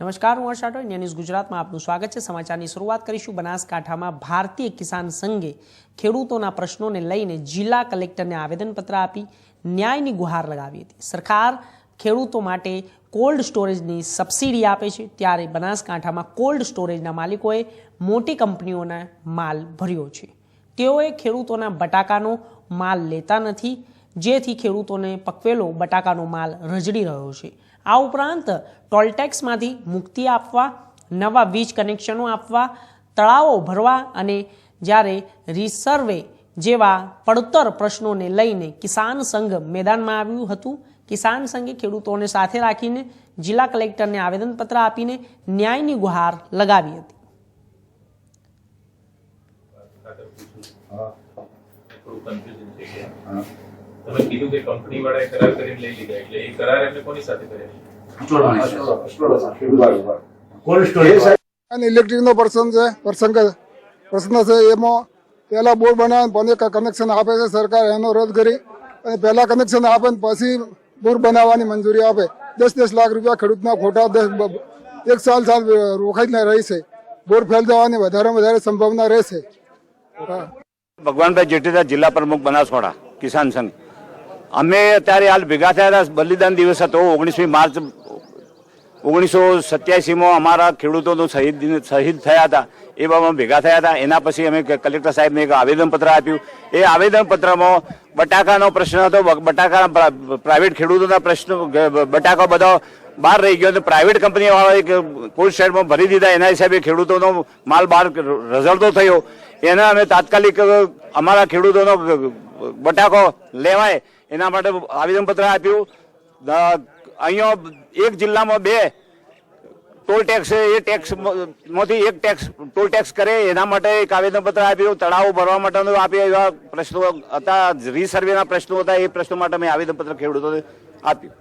નમસ્કાર, હું હર્ષ રાઠોડ ન્યૂઝ ગુજરાતમાં આપનું સ્વાગત છે. સમાચારની શરૂઆત કરીશું બનાસકાંઠામાં ભારતીય કિસાન સંઘે ખેડૂતોના પ્રશ્નોને લઈને જિલ્લા કલેક્ટરને આવેદનપત્ર આપી ન્યાયની ગુહાર લગાવી હતી. સરકાર ખેડૂતો માટે કોલ્ડ સ્ટોરેજની સબસિડી આપે છે. ત્યારે બનાસકાંઠામાં કોલ્ડ સ્ટોરેજના માલિકોએ મોટી કંપનીઓના માલ ભર્યો છે. તેઓએ ખેડૂતોના બટાકાનો માલ લેતા નથી. જેથી ખેડૂતોને પકવેલો બટાકાનો માલ રજડી રહ્યો છે. આ ઉપરાંત ટોલટેક્સમાંથી મુક્તિ આપવા, નવા વીજ કનેક્શનો આપવા, તળાવો ભરવા અને જ્યારે રિસર્વે જેવા પડતર પ્રશ્નોને લઈને કિસાન સંઘ મેદાનમાં આવ્યું હતું, કિસાન સંઘે ખેડૂતોને સાથે રાખીને જિલ્લા કલેક્ટરને આવેદનપત્ર આપીને ન્યાયની ગુહાર લગાવી હતી. કન્ફ્યુઝન થઈ ગયા તમે કીધું કે કંપની વાળાએ કરાર કરીને લઈ લીધા એટલે એ કરાર એમને કોની સાથે સ્ટોરેજ અને ઇલેક્ટ્રિકનો પ્રસંગ છે પ્રસંગ પ્રશ્ન છે એમાં પહેલા બોર બનાવે પછી કનેક્શન આપે છે સરકાર એનો રદ કરી અને પહેલા કનેક્શન આપે ને પછી બોર બનાવવાની મંજૂરી આપે. દસ દસ લાખ રૂપિયા ખેડૂતના ખોટા દસ એક સાલ સાલ રોકાઈને રહી છે. બોર ફેલ જવાની વધારે વધારે સંભાવના રહેશે. ભગવાનભાઈ જેઠીદા જિલ્લા પ્રમુખ બનાસવાડા કિસાન સંઘ. અમે અત્યારે હાલ ભેગા થયા હતા. બલિદાન દિવસ હતો. ઓગણીસમી માર્ચ, ઓગણીસો સત્યાસીમાં અમારા ખેડૂતોનો શહીદ શહીદ થયા હતા. એ બાબતમાં ભેગા થયા હતા. એના પછી અમે કલેક્ટર સાહેબને એક આવેદનપત્ર આપ્યું. એ આવેદનપત્રમાં બટાકાનો પ્રશ્ન હતો. બટાકા પ્રા- પ્રાઇવેટ ખેડૂતોના પ્રશ્નો બટાકા બધા બહાર રહી ગયો. અને પ્રાઇવેટ કંપની વાળાએ કોલ્ડ સ્ટેટમાં ભરી દીધા. એના હિસાબે ખેડૂતોનો માલ બહાર રઝળતો થયો. એના અમે તાત્કાલિક, અમારા ખેડૂતોનો બટાકો લેવાય, એના માટે આવેદનપત્ર આપ્યું. અહીંયા એક જિલ્લામાં બે ટોલ ટેક્સ એ ટેક્સમાંથી એક ટેક્સ, ટોલ ટેક્સ કરે, એના માટે એક આવેદનપત્ર આપ્યું. તળાવો ભરવા માટેનું આપ્યું, એવા પ્રશ્નો હતા, રીસર્વેના પ્રશ્નો હતા, એ પ્રશ્નો માટે મેં આવેદનપત્ર ખેડૂતોને આપ્યું.